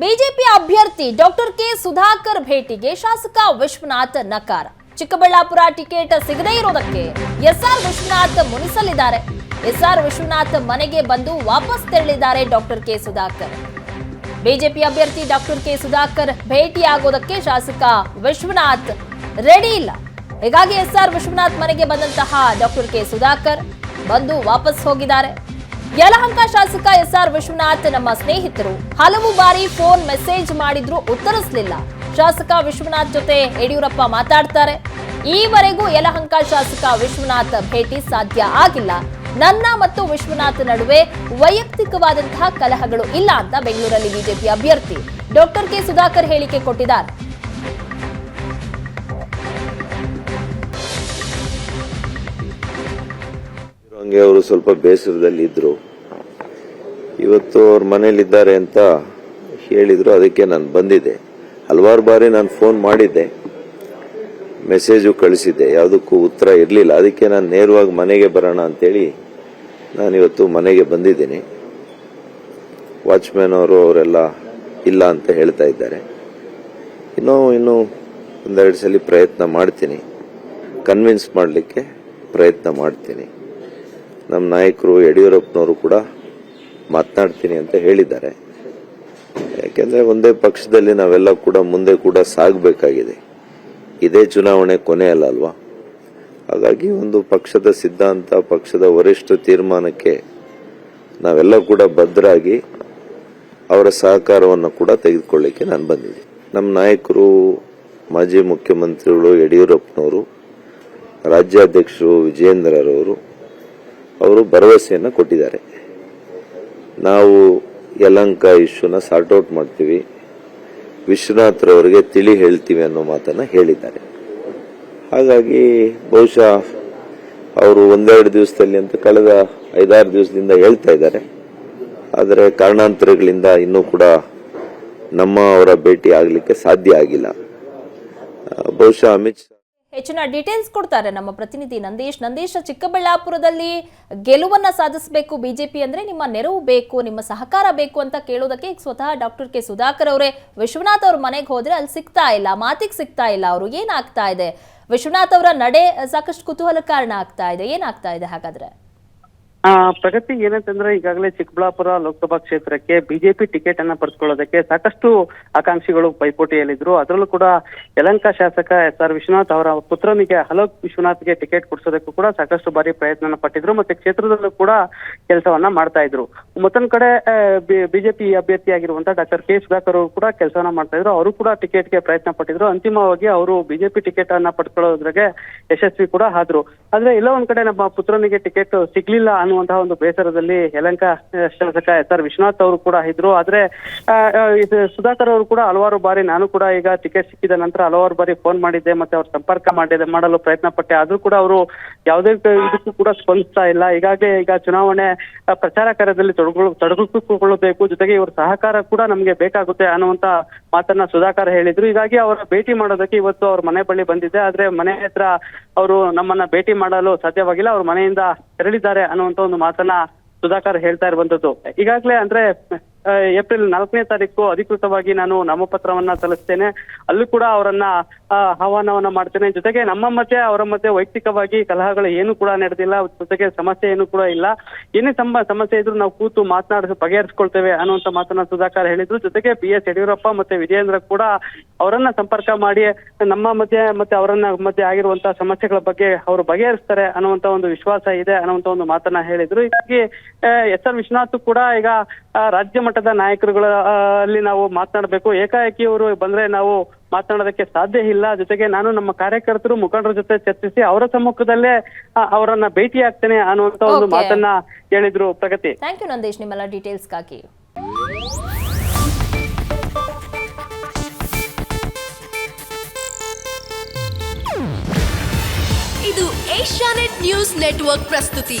BJP ಅಭ್ಯರ್ಥಿ doctor K Sudhakar ಭೇಟಿಗೆ ಶಾಸಕ ವಿಶ್ವನಾಥ್ ನಕಾರ. ಚಿಕ್ಕಬಳ್ಳಾಪುರ ಟಿಕೆಟ್ ಸಿಗದೇ ಇರೋದಕ್ಕೆ ಎಸ್ಆರ್ ವಿಶ್ವನಾಥ್ ಮುನಿಸಲಿದ್ದಾರೆ. ಎಸ್ಆರ್ ವಿಶ್ವನಾಥ್ ಮನೆಗೆ ಬಂದು ವಾಪಸ್ ತೆರಳಿದ್ದಾರೆ ಡಾಕ್ಟರ್ ಕೆ ಸುಧಾಕರ್. ಬಿಜೆಪಿ ಅಭ್ಯರ್ಥಿ ಡಾಕ್ಟರ್ ಕೆ ಸುಧಾಕರ್ ಭೇಟಿಯಾಗೋದಕ್ಕೆ ಶಾಸಕ ವಿಶ್ವನಾಥ್ ರೆಡಿ ಇಲ್ಲ. ಹೀಗಾಗಿ ಎಸ್ಆರ್ ವಿಶ್ವನಾಥ್ ಮನೆಗೆ ಬಂದಂತಹ ಡಾಕ್ಟರ್ ಕೆ ಸುಧಾಕರ್ ಬಂದು ವಾಪಸ್ ಹೋಗಿದ್ದಾರೆ. ಯಲಹಂಕ ಶಾಸಕ ಎಸ್ ಆರ್ ವಿಶ್ವನಾಥ್ ನಮ್ಮ ಸ್ನೇಹಿತರು. ಹಲವು ಬಾರಿ ಫೋನ್ ಮೆಸೇಜ್ ಮಾಡಿದ್ರು ಉತ್ತರಿಸಲಿಲ್ಲ. ಶಾಸಕ ವಿಶ್ವನಾಥ್ ಜೊತೆ ಯಡಿಯೂರಪ್ಪ ಮಾತಾಡ್ತಾರೆ. ಈವರೆಗೂ ಯಲಹಂಕ ಶಾಸಕ ವಿಶ್ವನಾಥ್ ಭೇಟಿ ಸಾಧ್ಯ ಆಗಿಲ್ಲ. ನನ್ನ ಮತ್ತು ವಿಶ್ವನಾಥ್ ನಡುವೆ ವೈಯಕ್ತಿಕವಾದಂತಹ ಕಲಹಗಳು ಇಲ್ಲ ಅಂತ ಬೆಂಗಳೂರಲ್ಲಿ ಬಿಜೆಪಿ ಅಭ್ಯರ್ಥಿ ಡಾಕ್ಟರ್ ಕೆ ಸುಧಾಕರ್ ಹೇಳಿಕೆ ಕೊಟ್ಟಿದ್ದಾರೆ. ಹಂಗೆ ಅವರು ಸ್ವಲ್ಪ ಬೇಸರದಲ್ಲಿ ಇದ್ರು. ಇವತ್ತು ಅವ್ರ ಮನೇಲಿದ್ದಾರೆ ಅಂತ ಹೇಳಿದ್ರು, ಅದಕ್ಕೆ ನಾನು ಬಂದಿದ್ದೆ. ಹಲವಾರು ಬಾರಿ ನಾನು ಫೋನ್ ಮಾಡಿದ್ದೆ. ಮೆಸೇಜು ಕಳಿಸಿದ್ದೆ. ಯಾವುದಕ್ಕೂ ಉತ್ತರ ಇರಲಿಲ್ಲ. ಅದಕ್ಕೆ ನಾನು ನೇರವಾಗಿ ಮನೆಗೆ ಬರೋಣ ಅಂತೇಳಿ ನಾನಿವತ್ತು ಮನೆಗೆ ಬಂದಿದ್ದೀನಿ. ವಾಚ್ಮ್ಯಾನ್ ಅವರು ಅವರೆಲ್ಲ ಇಲ್ಲ ಅಂತ ಹೇಳ್ತಾ ಇದ್ದಾರೆ. ಇನ್ನೂ ಇನ್ನೂ ಒಂದೆರಡು ಸಲ ಪ್ರಯತ್ನ ಮಾಡ್ತೀನಿ. ಕನ್ವಿನ್ಸ್ ಮಾಡಲಿಕ್ಕೆ ಪ್ರಯತ್ನ ಮಾಡ್ತೀನಿ. ನಮ್ಮ ನಾಯಕರು, ಯಡಿಯೂರಪ್ಪನವರು ಕೂಡ ಮಾತನಾಡ್ತೀನಿ ಅಂತ ಹೇಳಿದ್ದಾರೆ. ಯಾಕೆಂದ್ರೆ ಒಂದೇ ಪಕ್ಷದಲ್ಲಿ ನಾವೆಲ್ಲ ಕೂಡ ಮುಂದೆ ಕೂಡ ಸಾಗಬೇಕಾಗಿದೆ. ಇದೇ ಚುನಾವಣೆ ಕೊನೆ ಅಲ್ಲ ಅಲ್ವಾ? ಹಾಗಾಗಿ ಒಂದು ಪಕ್ಷದ ಸಿದ್ಧಾಂತ, ಪಕ್ಷದ ವರಿಷ್ಠ ತೀರ್ಮಾನಕ್ಕೆ ನಾವೆಲ್ಲ ಕೂಡ ಭದ್ರಾಗಿ ಅವರ ಸಹಕಾರವನ್ನು ಕೂಡ ತೆಗೆದುಕೊಳ್ಳಿಕ್ಕೆ ನಾನು ಬಂದಿದ್ದೆ ನಮ್ಮ ನಾಯಕರು, ಮಾಜಿ ಮುಖ್ಯಮಂತ್ರಿಗಳು, ಯಡಿಯೂರಪ್ಪನವರು, ರಾಜ್ಯಾಧ್ಯಕ್ಷರು, ವಿಜಯೇಂದ್ರರವರು ಅವರು ಭರವಸೆಯನ್ನು ಕೊಟ್ಟಿದ್ದಾರೆ. ನಾವು ಯಲಂಕ ಇಶ್ಯೂನ ಸಾರ್ಟ್ ಔಟ್ ಮಾಡ್ತೀವಿ. ವಿಶ್ವನಾಥ್ರವರಿಗೆ ತಿಳಿ ಹೇಳ್ತೀವಿ ಅನ್ನೋ ಮಾತನ್ನು ಹೇಳಿದ್ದಾರೆ. ಹಾಗಾಗಿ ಬಹುಶಃ ಅವರು ಒಂದೆರಡು ದಿವಸದಲ್ಲಿ ಅಂತ ಕಳೆದ ಐದಾರು ದಿವಸದಿಂದ ಹೇಳ್ತಾ ಇದ್ದಾರೆ. ಆದರೆ ಕಾರಣಾಂತರಗಳಿಂದ ಇನ್ನೂ ಕೂಡ ನಮ್ಮ ಅವರ ಭೇಟಿ ಆಗಲಿಕ್ಕೆ ಸಾಧ್ಯ ಆಗಿಲ್ಲ. ಬಹುಶಃ ಅಮಿತ್ ಹೆಚ್ಚಿನ ಡೀಟೇಲ್ಸ್ ಕೊಡ್ತಾರೆ ನಮ್ಮ ಪ್ರತಿನಿಧಿ ನಂದೀಶ್. ನಂದೀಶ್, ಚಿಕ್ಕಬಳ್ಳಾಪುರದಲ್ಲಿ ಗೆಲುವನ್ನ ಸಾಧಿಸಬೇಕು ಬಿಜೆಪಿ ಅಂದ್ರೆ ನಿಮ್ಮ ನೆರವು ಬೇಕು, ನಿಮ್ಮ ಸಹಕಾರ ಬೇಕು ಅಂತ ಕೇಳೋದಕ್ಕೆ ಸ್ವತಃ ಡಾಕ್ಟರ್ ಕೆ ಸುಧಾಕರ್ ಅವರೇ. ವಿಶ್ವನಾಥ್ ಅವ್ರ ಮನೆಗೆ ಹೋದ್ರೆ ಅಲ್ಲಿ ಸಿಗ್ತಾ ಇಲ್ಲ, ಮಾತಿಗೆ ಸಿಗ್ತಾ ಇಲ್ಲ, ಅವರು ಏನಾಗ್ತಾ ಇದೆ? ವಿಶ್ವನಾಥ್ ಅವರ ನಡೆ ಸಾಕಷ್ಟು ಕುತೂಹಲ ಕಾರಣ ಆಗ್ತಾ ಇದೆ ಏನಾಗ್ತಾ ಇದೆ ಹಾಗಾದ್ರೆ? ಪ್ರಗತಿ ಏನಂತಂದ್ರೆ ಈಗಾಗಲೇ ಚಿಕ್ಕಬಳ್ಳಾಪುರ ಲೋಕಸಭಾ ಕ್ಷೇತ್ರಕ್ಕೆ ಬಿಜೆಪಿ ಟಿಕೆಟ್ ಅನ್ನ ಪಡೆದುಕೊಳ್ಳೋದಕ್ಕೆ ಸಾಕಷ್ಟು ಆಕಾಂಕ್ಷಿಗಳು ಪೈಪೋಟಿಯಲ್ಲಿದ್ರು. ಅದರಲ್ಲೂ ಕೂಡ ಯಲಂಕ ಶಾಸಕ ಎಸ್ ಆರ್ ವಿಶ್ವನಾಥ್ ಅವರ ಪುತ್ರನಿಗೆ ಅಲೋಕ್ ವಿಶ್ವನಾಥ್ಗೆ ಟಿಕೆಟ್ ಕೊಡಿಸೋದಕ್ಕೂ ಕೂಡ ಸಾಕಷ್ಟು ಬಾರಿ ಪ್ರಯತ್ನ ಪಟ್ಟಿದ್ರು ಮತ್ತೆ ಕ್ಷೇತ್ರದಲ್ಲೂ ಕೂಡ ಕೆಲಸವನ್ನ ಮಾಡ್ತಾ ಇದ್ರು. ಮತ್ತೊಂದ್ ಕಡೆ ಬಿಜೆಪಿ ಅಭ್ಯರ್ಥಿಯಾಗಿರುವಂತಹ ಡಾಕ್ಟರ್ ಕೆ ಸುಧಾಕರ್ ಅವರು ಕೂಡ ಕೆಲಸವನ್ನ ಮಾಡ್ತಾ ಇದ್ರು. ಅವರು ಕೂಡ ಟಿಕೆಟ್ಗೆ ಪ್ರಯತ್ನ ಪಟ್ಟಿದ್ರು. ಅಂತಿಮವಾಗಿ ಅವರು ಬಿಜೆಪಿ ಟಿಕೆಟ್ ಅನ್ನ ಪಡ್ಕೊಳ್ಳೋದ್ರಾಗೆ ಯಶಸ್ವಿ ಕೂಡ ಆದ್ರು. ಆದ್ರೆ ಎಲ್ಲ ಒಂದ್ ಕಡೆ ನಮ್ಮ ಪುತ್ರನಿಗೆ ಟಿಕೆಟ್ ಸಿಗ್ಲಿಲ್ಲ ಅನ್ನುವಂತಹ ಒಂದು ಬೇಸರದಲ್ಲಿ ಯಲಂಕ ಶಾಸಕ ಎಸ್ ಆರ್ ವಿಶ್ವನಾಥ್ ಅವರು ಕೂಡ ಇದ್ರು. ಆದ್ರೆ ಸುಧಾಕರ್ ಅವರು ಕೂಡ ಹಲವಾರು ಬಾರಿ ನಾನು ಕೂಡ ಈಗ ಟಿಕೆಟ್ ಸಿಕ್ಕಿದ ನಂತರ ಹಲವಾರು ಬಾರಿ ಫೋನ್ ಮಾಡಿದ್ದೆ, ಮತ್ತೆ ಅವ್ರ ಸಂಪರ್ಕ ಮಾಡಿದೆ, ಮಾಡಲು ಪ್ರಯತ್ನ ಪಟ್ಟೆ. ಆದ್ರೂ ಕೂಡ ಅವರು ಯಾವುದೇ ಇದಕ್ಕೂ ಕೂಡ ಸ್ಪಂದಿಸ್ತಾ ಇಲ್ಲ. ಈಗಾಗಲೇ ಈಗ ಚುನಾವಣೆ ಪ್ರಚಾರ ಕಾರ್ಯದಲ್ಲಿ ತೊಡಗು ತೊಡಗಿಸಿಕೊಳ್ಳಬೇಕು. ಜೊತೆಗೆ ಇವರ ಸಹಕಾರ ಕೂಡ ನಮಗೆ ಬೇಕಾಗುತ್ತೆ ಅನ್ನುವಂತ ಮಾತನ್ನ ಸುಧಾಕರ್ ಹೇಳಿದ್ರು. ಹೀಗಾಗಿ ಅವರ ಭೇಟಿ ಮಾಡೋದಕ್ಕೆ ಇವತ್ತು ಅವ್ರ ಮನೆ ಬಳಿ ಬಂದಿದ್ದೆ ಆದ್ರೆ ಮನೆ ಹತ್ರ ಅವರು ನಮ್ಮನ್ನ ಭೇಟಿ ಮಾಡಲು ಸಾಧ್ಯವಾಗಿಲ್ಲ. ಅವ್ರ ಮನೆಯಿಂದ ತೆರಳಿದ್ದಾರೆ ಅನ್ನುವಂತ ಒಂದು ಮಾತನ್ನ ಸುಧಾಕರ್ ಹೇಳ್ತಾ ಇರುವಂತದ್ದು. ಈಗಾಗಲೇ ಅಂದ್ರೆ ಏಪ್ರಿಲ್ ನಾಲ್ಕನೇ ತಾರೀಕು ಅಧಿಕೃತವಾಗಿ ನಾನು ನಾಮಪತ್ರವನ್ನ ಸಲ್ಲಿಸ್ತೇನೆ. ಅಲ್ಲೂ ಕೂಡ ಅವರನ್ನ ಆಹ್ವಾನವನ್ನ ಮಾಡ್ತೇನೆ. ಜೊತೆಗೆ ನಮ್ಮ ಮಧ್ಯೆ, ಅವರ ಮಧ್ಯೆ ವೈಯಕ್ತಿಕವಾಗಿ ಕಲಹಗಳು ಏನು ಕೂಡ ನಡೆದಿಲ್ಲ. ಜೊತೆಗೆ ಸಮಸ್ಯೆ ಏನು ಕೂಡ ಇಲ್ಲ. ಏನೇ ಸಮ ಸಮಸ್ಯೆ ಇದ್ರು ನಾವು ಕೂತು ಮಾತನಾಡಿ ಬಗೆಹರಿಸ್ಕೊಳ್ತೇವೆ ಅನ್ನುವಂತ ಮಾತನ್ನ ಸುಧಾಕರ್ ಹೇಳಿದ್ರು. ಜೊತೆಗೆ ಬಿ ಎಸ್ ಯಡಿಯೂರಪ್ಪ ಮತ್ತೆ ವಿಜಯೇಂದ್ರ ಕೂಡ ಅವರನ್ನ ಸಂಪರ್ಕ ಮಾಡಿ, ನಮ್ಮ ಮಧ್ಯೆ ಮತ್ತೆ ಅವರನ್ನ ಮಧ್ಯೆ ಆಗಿರುವಂತಹ ಸಮಸ್ಯೆಗಳ ಬಗ್ಗೆ ಅವರು ಬಗೆಹರಿಸ್ತಾರೆ ಅನ್ನುವಂತ ಒಂದು ವಿಶ್ವಾಸ ಇದೆ ಅನ್ನುವಂತ ಒಂದು ಮಾತನ್ನ ಹೇಳಿದ್ರು. ಹೀಗಾಗಿ ಎಸ್ ಆರ್ ವಿಶ್ವನಾಥ್ ಕೂಡ ಈಗ ರಾಜ್ಯ ಮಟ್ಟದ ನಾಯಕರುಗಳ ಅಲ್ಲಿ ನಾವು ಮಾತನಾಡಬೇಕು. ಏಕಾಏಕಿ ಅವರು ಬಂದ್ರೆ ನಾವು ಮಾತನಾಡೋದಕ್ಕೆ ಸಾಧ್ಯ ಇಲ್ಲ. ಜೊತೆಗೆ ನಾನು ನಮ್ಮ ಕಾರ್ಯಕರ್ತರು ಮುಖಂಡರ ಜೊತೆ ಚರ್ಚಿಸಿ ಅವರ ಸಮ್ಮುಖದಲ್ಲೇ ಅವರನ್ನ ಭೇಟಿ ಆಗ್ತೇನೆ ಅನ್ನುವಂತ ಒಂದು ಮಾತನ್ನ ಹೇಳಿದ್ರು ಪ್ರಗತಿ. ಥ್ಯಾಂಕ್ ಯು ನಂದೇಶ್ ನಿಮ್ಮೆಲ್ಲ ಡೀಟೇಲ್ಸ್ಗಾಗಿ ಇದು ಏಷ್ಯಾನೆಟ್ ನ್ಯೂಸ್ ನೆಟ್ವರ್ಕ್ ಪ್ರಸ್ತುತಿ.